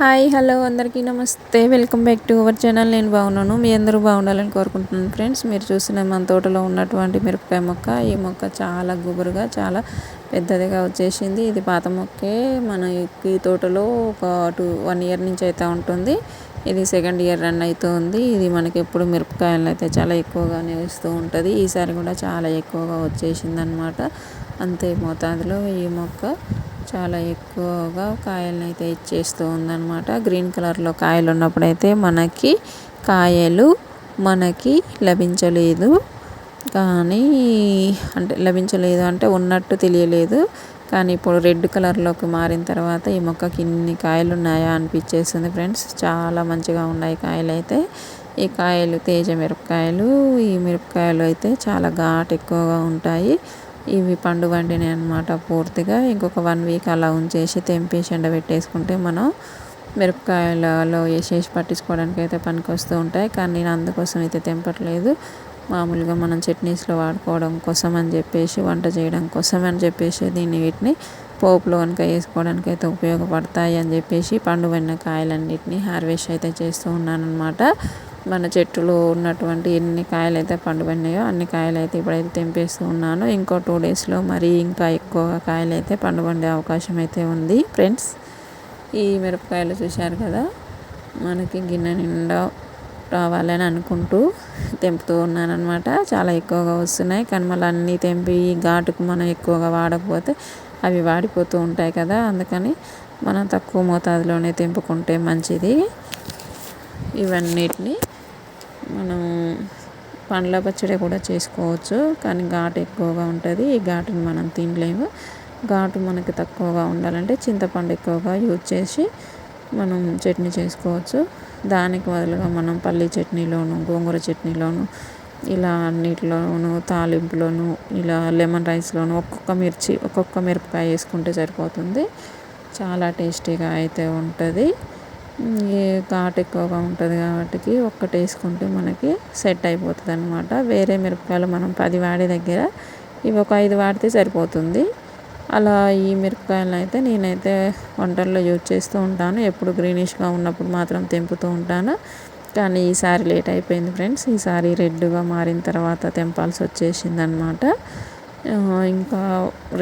Hi hello అందరికీ నమస్తే. Welcome back to our channel. నేను బాగున్నాను. మీ అందరూ బాగుండాలని కోరుకుంటున్నాను ఫ్రెండ్స్. మీరు చూసిన మన తోటలో ఉన్నటువంటి మిరపకాయ మొక్క ఈ మొక్క చాలా గుబురుగా చాలా పెద్దదిగా వచ్చేసింది. ఇది పాత మొక్కే మన ఈ తోటలో ఒక టూ వన్ ఇయర్ నుంచి అయితే ఉంటుంది. ఇది సెకండ్ ఇయర్ రన్ అవుతుంది. ఇది మనకి ఎప్పుడు మిరపకాయలు అయితే చాలా ఎక్కువగానే వస్తూ ఉంటుంది. ఈసారి కూడా చాలా ఎక్కువగా వచ్చేసింది అనమాట అంతే మోతాదులో ఈ మొక్క. చాలా ఎక్కువగా కాయలను అయితే ఇచ్చేస్తూ ఉందన్నమాట. గ్రీన్ కలర్లో కాయలు ఉన్నప్పుడైతే మనకి కాయలు మనకి లభించలేదు. కానీ అంటే లభించలేదు అంటే ఉన్నట్టు తెలియలేదు. కానీ ఇప్పుడు రెడ్ కలర్లోకి మారిన తర్వాత ఈ మొక్కకి ఇన్ని కాయలు ఉన్నాయా అనిపించేస్తుంది ఫ్రెండ్స్. చాలా మంచిగా ఉన్నాయి కాయలు అయితే ఈ కాయలు తేజ మిరపకాయలు ఈ మిరపకాయలు అయితే చాలా ఘాటు ఎక్కువగా ఉంటాయి. ఇవి పండు వండినాయి అనమాట పూర్తిగా. ఇంకొక వన్ వీక్ అలా ఉంచేసి తెంపేసి ఎండబెట్టేసుకుంటే మనం మిరపకాయలలో వేసేసి పట్టించుకోవడానికి అయితే పనికి వస్తూ ఉంటాయి. కానీ నేను అందుకోసం అయితే తెంపట్లేదు. మామూలుగా మనం చట్నీస్లో వాడుకోవడం కోసం అని చెప్పేసి వంట చేయడం కోసం అని చెప్పేసి దీన్ని వీటిని పోపులో కనుక వేసుకోవడానికి అయితే ఉపయోగపడతాయి అని చెప్పేసి పండు వెన్న కాయలన్నిటిని హార్వెస్ట్ అయితే చేస్తూ ఉన్నాను అనమాట మన చెట్టులో ఉన్నటువంటి ఎన్ని కాయలు అయితే పండుబడినాయో అన్ని కాయలు అయితే ఇప్పుడైతే తెంపేస్తూ ఉన్నాను. ఇంకో టూ డేస్లో మరి ఇంకా ఎక్కువగా కాయలు అయితే పండుబండే అవకాశం అయితే ఉంది. ఫ్రెండ్స్ ఈ మిరపకాయలు చూశారు కదా? మనకి గిన్నె నిండా రావాలని అనుకుంటూ తెంపుతూ ఉన్నాను చాలా ఎక్కువగా వస్తున్నాయి. కానీ మళ్ళీ అన్నీ తెంపి ఘాటుకు మనం ఎక్కువగా వాడకపోతే అవి వాడిపోతూ ఉంటాయి కదా? అందుకని మనం తక్కువ మోతాదులోనే తెంపుకుంటే మంచిది. ఇవన్నిటిని మనం పండ్ల పచ్చడి కూడా చేసుకోవచ్చు. కానీ ఘాటు ఎక్కువగా ఉంటుంది. ఈ ఘాటుని మనం తినలేము. ఘాటు మనకి తక్కువగా ఉండాలంటే చింతపండు ఎక్కువగా యూజ్ చేసి మనం చట్నీ చేసుకోవచ్చు. దానికి బదులుగా మనం పల్లి చట్నీలోను గోంగూర చట్నీలోను ఇలా అన్నిటిలోను తాలింపులోను ఇలా లెమన్ రైస్లోను ఒక్కొక్క మిర్చి ఒక్కొక్క మిరపకాయ వేసుకుంటే సరిపోతుంది. చాలా టేస్టీగా అయితే ఉంటుంది. ఘాటు ఎక్కువగా ఉంటుంది కాబట్టి ఒక్కటి వేసుకుంటే మనకి సెట్ అయిపోతుంది అనమాట వేరే మిరపకాయలు మనం పది వాడే దగ్గర ఇవి ఒక ఐదు వాడితే సరిపోతుంది. అలా ఈ మిరపకాయలను అయితే నేనైతే వంటల్లో యూజ్ చేస్తూ ఉంటాను. ఎప్పుడు గ్రీనిష్గా ఉన్నప్పుడు మాత్రం తెంపుతూ ఉంటాను. కానీ ఈసారి లేట్ అయిపోయింది ఫ్రెండ్స్. ఈసారి రెడ్గా మారిన తర్వాత తెంపాల్సి వచ్చేసింది అనమాట ఇంకా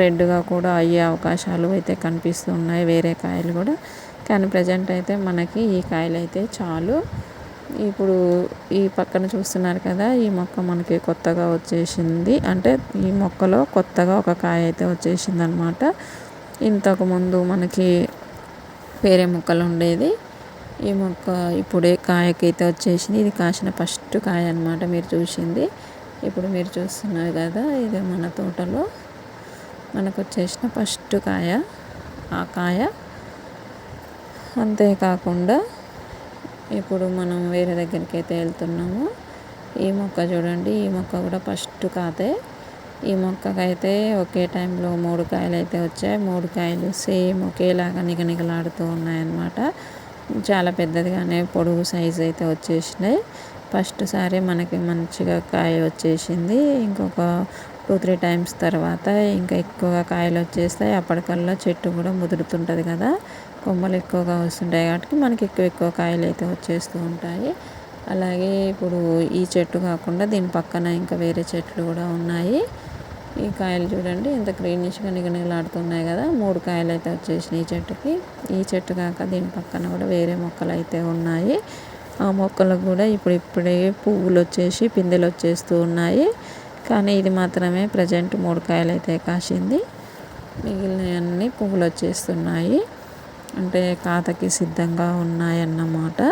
రెడ్గా కూడా అయ్యే అవకాశాలు అయితే కనిపిస్తున్నాయి వేరే కాయలు కూడా కానీ ప్రజెంట్ అయితే మనకి ఈ కాయలు అయితే చాలు. ఇప్పుడు ఈ పక్కన చూస్తున్నారు కదా ఈ మొక్క మనకి కొత్తగా వచ్చేసింది. అంటే ఈ మొక్కలో కొత్తగా ఒక కాయ అయితే వచ్చేసింది అనమాట ఇంతకుముందు మనకి వేరే మొక్కలు ఉండేది. ఈ మొక్క ఇప్పుడే కాయకైతే వచ్చేసింది. ఇది కాసిన ఫస్ట్ కాయ అనమాట మీరు చూసింది. ఇప్పుడు మీరు చూస్తున్నారు కదా ఇది మన తోటలో మనకు వచ్చేసిన ఫస్ట్ కాయ. ఆ కాయ అంతేకాకుండా ఇప్పుడు మనం వేరే దగ్గరికి అయితే వెళ్తున్నాము. ఈ మొక్క చూడండి ఈ మొక్క కూడా ఫస్ట్ కాతే ఈ మొక్కకైతే ఒకే టైంలో మూడు కాయలు అయితే వచ్చాయి. మూడు కాయలు సేమ్ ఒకేలాగా నిగనిగలాడుతూ ఉన్నాయన్నమాట. చాలా పెద్దదిగానే పొడుగు సైజు అయితే వచ్చేసినాయి. ఫస్ట్ సారి మనకి మంచిగా కాయ వచ్చేసింది. ఇంకొక టూ త్రీ టైమ్స్ తర్వాత ఇంకా ఎక్కువగా కాయలు వచ్చేస్తాయి. అప్పటికల్లా చెట్టు కూడా ముదురుతుంటుంది కదా. కొమ్మలు ఎక్కువగా వస్తుంటాయి కాబట్టి మనకి ఎక్కువ ఎక్కువ కాయలు అయితే వచ్చేస్తూ ఉంటాయి. అలాగే ఇప్పుడు ఈ చెట్టు కాకుండా దీని పక్కన ఇంకా వేరే చెట్లు కూడా ఉన్నాయి. ఈ కాయలు చూడండి ఇంత గ్రీనిష్గా నిగనిగలాడుతున్నాయి కదా. మూడు కాయలు అయితే వచ్చేసినాయి ఈ చెట్టుకి. ఈ చెట్టు కాక దీని పక్కన కూడా వేరే మొక్కలు అయితే ఉన్నాయి. ఆ మొక్కలకు కూడా ఇప్పుడు ఇప్పుడే పువ్వులు వచ్చేసి పిందెలు వచ్చేస్తూ ఉన్నాయి. కానీ ఇది మాత్రమే ప్రజెంట్ మూడు కాయలు అయితే కాసింది. మిగిలినవన్నీ పువ్వులు వచ్చేస్తున్నాయి అంటే కాతకి సిద్ధంగా ఉన్నాయన్నమాట.